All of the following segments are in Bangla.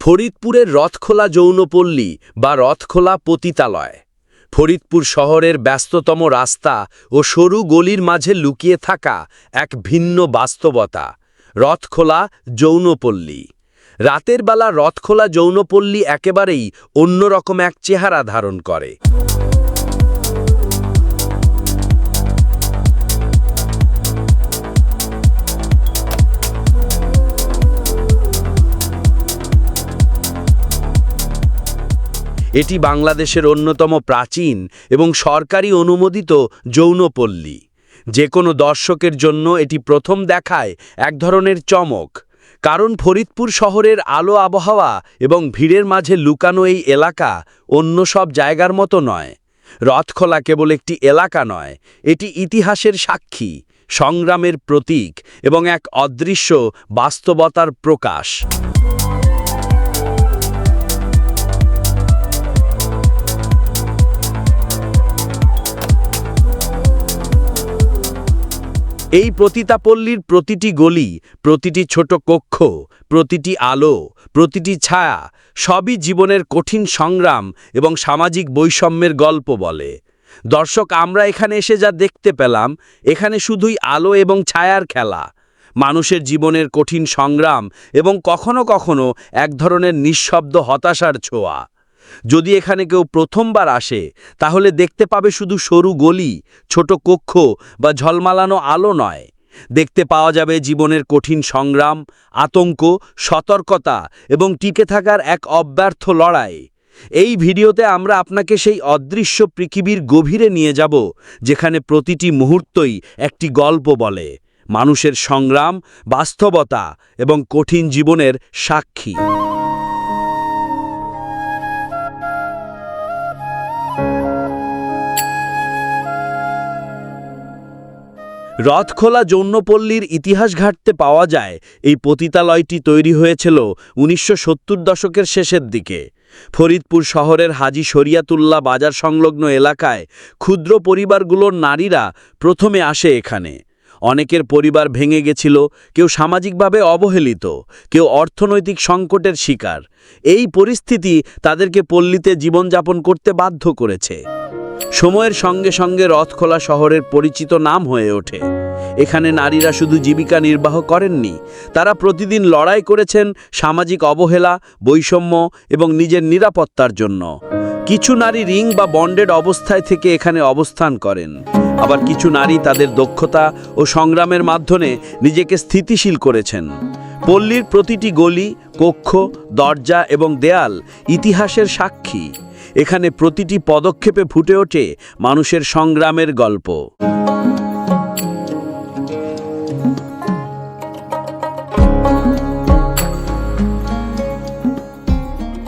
ফরিদপুরের রথখোলা যৌনপল্লী বা রথখোলা পতিতালয়। ফরিদপুর শহরের ব্যস্ততম রাস্তা ও সরু গলির মাঝে লুকিয়ে থাকা এক ভিন্ন বাস্তবতা, রথখোলা যৌনপল্লী। রাতের বেলা রথখোলা যৌনপল্লী একেবারেই অন্যরকম এক চেহারা ধারণ করে। এটি বাংলাদেশের অন্যতম প্রাচীন এবং সরকারি অনুমোদিত যৌনপল্লী। যে কোনো দর্শকের জন্য এটি প্রথম দেখায় এক ধরনের চমক, কারণ ফরিদপুর শহরের আলো আবহাওয়া এবং ভিড়ের মাঝে লুকানো এই এলাকা অন্য সব জায়গার মতো নয়। রথখোলা কেবল একটি এলাকা নয়, এটি ইতিহাসের সাক্ষী, সংগ্রামের প্রতীক এবং এক অদৃশ্য বাস্তবতার প্রকাশ। এই প্রতিতাপল্লীর প্রতিটি গলি, প্রতিটি ছোট কক্ষ, প্রতিটি আলো, প্রতিটি ছায়া সবই জীবনের কঠিন সংগ্রাম এবং সামাজিক বৈষম্যের গল্প বলে। দর্শক, আমরা এখানে এসে যা দেখতে পেলাম, এখানে শুধুই আলো এবং ছায়ার খেলা। মানুষের জীবনের কঠিন সংগ্রাম এবং কখনো কখনো এক ধরনের নিঃশব্দ হতাশার ছোঁয়া। যদি এখানে কেউ প্রথমবার আসে, তাহলে দেখতে পাবে শুধু সরু গলি, ছোট কক্ষ বা ঝলমালানো আলো নয়। দেখতে পাওয়া যাবে জীবনের কঠিন সংগ্রাম, আতঙ্ক, সতর্কতা এবং টিকে থাকার এক অব্যর্থ লড়াই। এই ভিডিওতে আমরা আপনাকে সেই অদৃশ্য পৃথিবীর গভীরে নিয়ে যাব, যেখানে প্রতিটি মুহূর্তই একটি গল্প বলে। মানুষের সংগ্রাম, বাস্তবতা এবং কঠিন জীবনের সাক্ষী। রথখোলা যৌনপল্লীর ইতিহাস ঘাটতে পাওয়া যায়। এই পতিতালয়টি তৈরি হয়েছিল উনিশশো সত্তর দশকের শেষের দিকে। ফরিদপুর শহরের হাজি শরিয়াতুল্লাহ বাজার সংলগ্ন এলাকায় ক্ষুদ্র পরিবারগুলোর নারীরা প্রথমে আসে এখানে। অনেকের পরিবার ভেঙে গেছিল, কেউ সামাজিকভাবে অবহেলিত, কেউ অর্থনৈতিক সংকটের শিকার। এই পরিস্থিতি তাদেরকে পল্লীতে জীবনযাপন করতে বাধ্য করেছে। সময়ের সঙ্গে সঙ্গে রথখোলা শহরের পরিচিত নাম হয়ে ওঠে। এখানে নারীরা শুধু জীবিকা নির্বাহ করেননি, তারা প্রতিদিন লড়াই করেছেন সামাজিক অবহেলা, বৈষম্য এবং নিজের নিরাপত্তার জন্য। কিছু নারী রিং বা বন্ডেড অবস্থায় থেকে এখানে অবস্থান করেন। আবার কিছু নারী তাদের দক্ষতা ও সংগ্রামের মাধ্যমে নিজেকে স্থিতিশীল করেছেন। পল্লীর প্রতিটি গলি, কক্ষ, দরজা এবং দেয়াল ইতিহাসের সাক্ষী। এখানে প্রতিটি পদক্ষেপে ফুটে ওঠে মানুষের সংগ্রামের গল্প।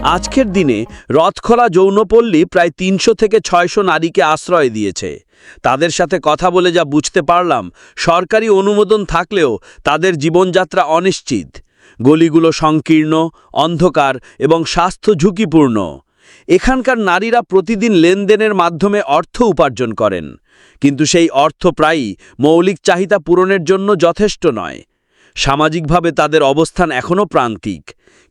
আজকের দিনে রথখোলা যৌনপল্লী প্রায় তিনশো থেকে ছয়শো নারীকে আশ্রয় দিয়েছে। তাদের সাথে কথা বলে যা বুঝতে পারলাম, সরকারি অনুমোদন থাকলেও তাদের জীবনযাত্রা অনিশ্চিত। গলিগুলো সংকীর্ণ, অন্ধকার এবং স্বাস্থ্য ঝুঁকিপূর্ণ। এখানকার নারীরা প্রতিদিন লেনদেনের মাধ্যমে অর্থ উপার্জন করেন। কিন্তু সেই অর্থ প্রায়ই মৌলিক চাহিদা পূরণের জন্য যথেষ্ট নয়। সামাজিকভাবে তাদের অবস্থান এখনও প্রান্তিক।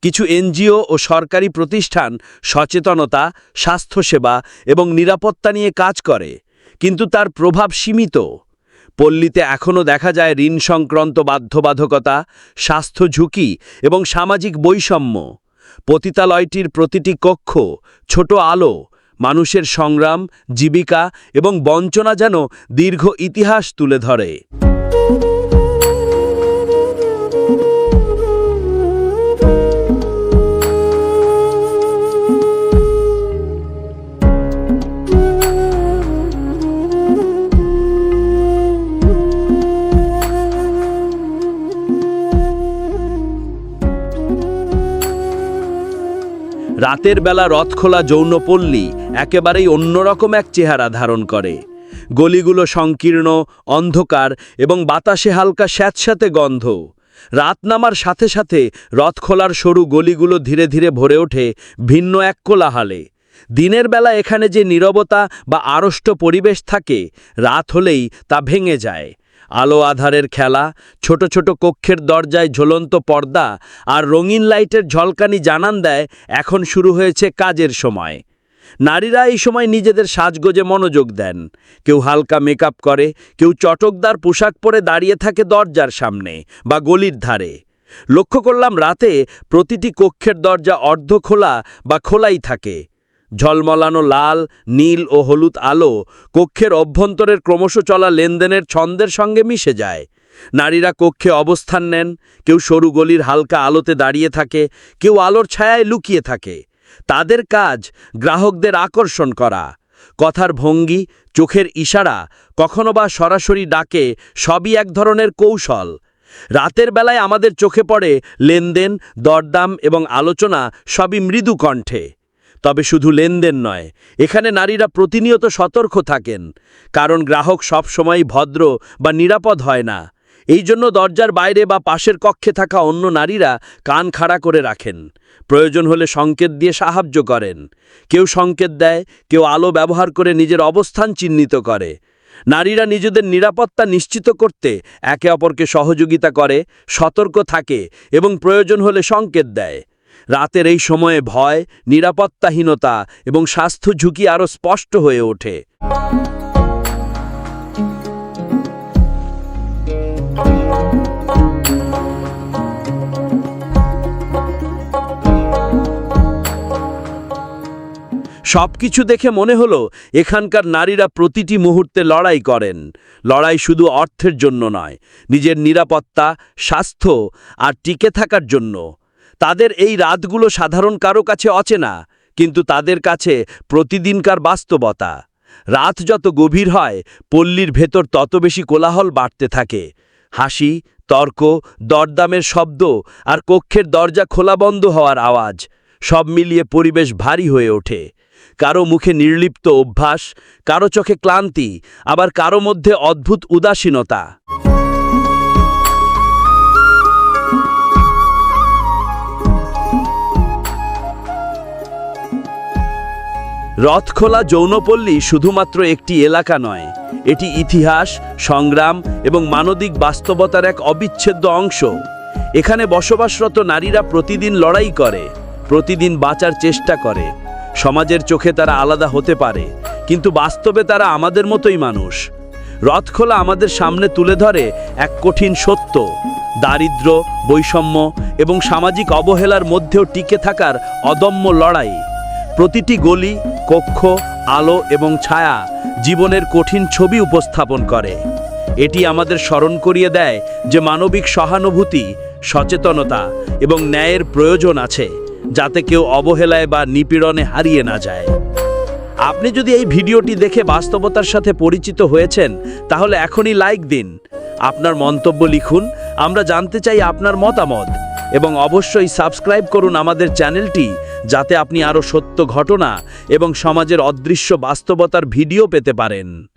কিছু এনজিও ও সরকারি প্রতিষ্ঠান সচেতনতা, স্বাস্থ্যসেবা এবং নিরাপত্তা নিয়ে কাজ করে, কিন্তু তার প্রভাব সীমিত। পল্লীতে এখনও দেখা যায় ঋণ সংক্রান্ত বাধ্যবাধকতা, স্বাস্থ্য ঝুঁকি এবং সামাজিক বৈষম্য। পতিতালয়টির প্রতিটি কক্ষ, ছোট আলো, মানুষের সংগ্রাম, জীবিকা এবং বঞ্চনা যেন দীর্ঘ ইতিহাস তুলে ধরে। রাতের বেলা রথখোলা যৌনপল্লী একেবারেই অন্যরকম এক চেহারা ধারণ করে। গলিগুলো সংকীর্ণ, অন্ধকার এবং বাতাসে হালকা স্যাঁতস্যাঁতে গন্ধ। রাত নামার সাথে সাথে রথখোলার সরু গলিগুলো ধীরে ধীরে ভরে ওঠে ভিন্ন এক কোলাহালে। দিনের বেলা এখানে যে নীরবতা বা আড়ষ্ট পরিবেশ থাকে, রাত হলেই তা ভেঙে যায়। আলো আধারের খেলা, ছোট ছোট কক্ষের দরজায় ঝুলন্ত পর্দা আর রঙিন লাইটের ঝলকানি জানান দেয়, এখন শুরু হয়েছে কাজের সময়। নারীরা এই সময় নিজেদের সাজগোজে মনোযোগ দেন। কেউ হালকা মেকআপ করে, কেউ চটকদার পোশাক পরে দাঁড়িয়ে থাকে দরজার সামনে বা গলির ধারে। লক্ষ্য করলাম রাতে প্রতিটি কক্ষের দরজা অর্ধ খোলা বা খোলাই থাকে। ঝলমলানো লাল, নীল ও হলুদ আলো কক্ষের অভ্যন্তরের ক্রমশ চলা লেনদেনের ছন্দের সঙ্গে মিশে যায়। নারীরা কক্ষে অবস্থান নেন, কেউ সরু গলির হালকা আলোতে দাঁড়িয়ে থাকে, কেউ আলোর ছায়ায় লুকিয়ে থাকে। তাদের কাজ গ্রাহকদের আকর্ষণ করা। কথার ভঙ্গি, চোখের ইশারা কখনো বা সরাসরি ডাকে সবই এক ধরনের কৌশল। রাতের বেলায় আমাদের চোখে পড়ে লেনদেন, দরদাম এবং আলোচনা সবই মৃদু কণ্ঠে। তবে শুধু লেনদেন নয়, এখানে নারীরা প্রতিনিয়ত সতর্ক থাকেন, কারণ গ্রাহক সবসময় ভদ্র বা নিরাপদ হয় না। এই জন্য দরজার বাইরে বা পাশের কক্ষে থাকা অন্য নারীরা কান খাড়া করে রাখেন। প্রয়োজন হলে সংকেত দিয়ে সাহায্য করেন। কেউ সংকেত দেয়, কেউ আলো ব্যবহার করে নিজের অবস্থান চিহ্নিত করে। নারীরা নিজেদের নিরাপত্তা নিশ্চিত করতে একে অপরকে সহযোগিতা করে, সতর্ক থাকে এবং প্রয়োজন হলে সংকেত দেয়। রাতের এই সময়ে ভয়, নিরাপত্তাহীনতা এবং স্বাস্থ্য ঝুঁকি আরও স্পষ্ট হয়ে ওঠে। সবকিছু দেখে মনে হলো, এখানকার নারীরা প্রতিটি মুহূর্তে লড়াই করেন। লড়াই শুধু অর্থের জন্য নয়, নিজের নিরাপত্তা, স্বাস্থ্য আর টিকে থাকার জন্য। তাদের এই রাতগুলো সাধারণ কারও কাছে অচেনা, কিন্তু তাদের কাছে প্রতিদিনকার বাস্তবতা। রাত যত গভীর হয়, পল্লীর ভেতর তত বেশি কোলাহল বাড়তে থাকে। হাসি, তর্ক, দরদামের শব্দ আর কক্ষের দরজা খোলা বন্ধ হওয়ার আওয়াজ সব মিলিয়ে পরিবেশ ভারী হয়ে ওঠে। কারও মুখে নির্লিপ্ত অভ্যাস, কারও চোখে ক্লান্তি, আবার কারও মধ্যে অদ্ভুত উদাসীনতা। রথখোলা যৌনপল্লী শুধুমাত্র একটি এলাকা নয়, এটি ইতিহাস, সংগ্রাম এবং মানবিক বাস্তবতার এক অবিচ্ছেদ্য অংশ। এখানে বসবাসরত নারীরা প্রতিদিন লড়াই করে, প্রতিদিন বাঁচার চেষ্টা করে। সমাজের চোখে তারা আলাদা হতে পারে, কিন্তু বাস্তবে তারা আমাদের মতোই মানুষ। রথখোলা আমাদের সামনে তুলে ধরে এক কঠিন সত্য দারিদ্র বৈষম্য এবং সামাজিক অবহেলার মধ্যেও টিকে থাকার অদম্য লড়াই। প্রতিটি গলি, কক্ষ, আলো এবং ছায়া জীবনের কঠিন ছবি উপস্থাপন করে। এটি আমাদের স্মরণ করিয়ে দেয় যে মানবিক সহানুভূতি, সচেতনতা এবং ন্যায়ের প্রয়োজন আছে, যাতে কেউ অবহেলায় বা নিপীড়নে হারিয়ে না যায়। আপনি যদি এই ভিডিওটি দেখে বাস্তবতার সাথে পরিচিত হয়েছেন, তাহলে এখনই লাইক দিন। আপনার মন্তব্য লিখুন, আমরা জানতে চাই আপনার মতামত। এবং অবশ্যই সাবস্ক্রাইব করুন আমাদের চ্যানেলটি যাতে আপনি আরও সত্য ঘটনা এবং সমাজের অদৃশ্য বাস্তবতার ভিডিও পেতে পারেন।